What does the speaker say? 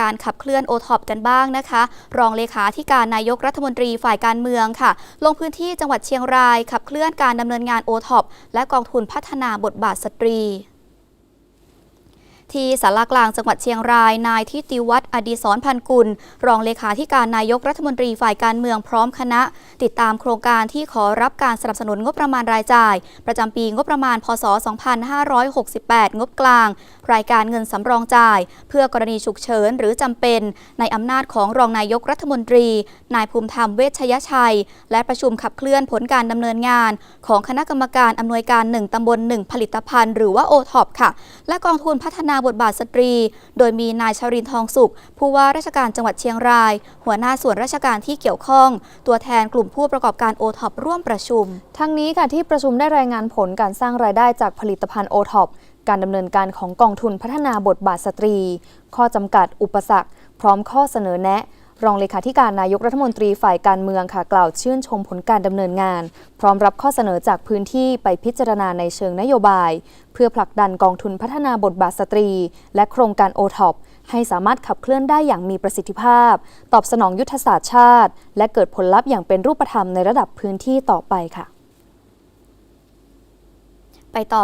การขับเคลื่อนโอท็อปกันบ้างนะคะ รองเลขาธิการนายกรัฐมนตรีฝ่ายการเมืองค่ะ ลงพื้นที่จังหวัดเชียงราย ขับเคลื่อนการดำเนินงานโอท็อปและกองทุนพัฒนาบทบาทสตรี ที่สารากลางจังหวัดเชียงราย นายทิติวัฒน์อดีศรพันกุล รองเลขาธิการนายกรัฐมนตรีฝ่ายการเมืองพร้อมคณะ ติดตามโครงการที่ขอรับการสนับสนุนงบประมาณรายจ่าย ประจำปีงบประมาณ พศ 2568 งบกลาง รายการเงินสำรองจ่าย เพื่อกรณีฉุกเฉินหรือจำเป็น ในอำนาจของรองนายกรัฐมนตรี นายภูมิธรรมเวชยชัย และประชุมขับเคลื่อนผลการดำเนินงาน ของคณะกรรมการอำนวยการ 1ตำบล 1 ผลิตภัณฑ์ หรือว่าโอท็อปค่ะ และกองทุนพัฒนาบทบาทสตรี โดยมีนายชรินทองสุข ผู้ว่าราชการจังหวัดเชียงราย หัวหน้าส่วนราชการที่เกี่ยวข้อง ตัวแทนกลุ่มผู้ประกอบการโอท็อปร่วมประชุม ทั้งนี้ค่ะที่ประชุมได้รายงานผลการสร้างรายได้จากผลิตภัณฑ์โอท็อปการดำเนินการของกองทุนพัฒนาบทบาทสตรี ข้อจำกัดอุปสรรค พร้อมข้อเสนอแนะ รองเลขาธิการนายกรัฐมนตรีฝ่ายการเมืองค่ะกล่าวชื่นชมผลการดำเนินงาน พร้อมรับข้อเสนอจากพื้นที่ไปพิจารณาในเชิงนโยบาย เพื่อผลักดันกองทุนพัฒนาบทบาทสตรี และโครงการโอท็อปให้สามารถขับเคลื่อนได้อย่างมีประสิทธิภาพ ตอบสนองยุทธศาสตร์ชาติ และเกิดผลลัพธ์อย่างเป็นรูปธรรมในระดับพื้นที่ต่อไปค่ะ ไปต่อ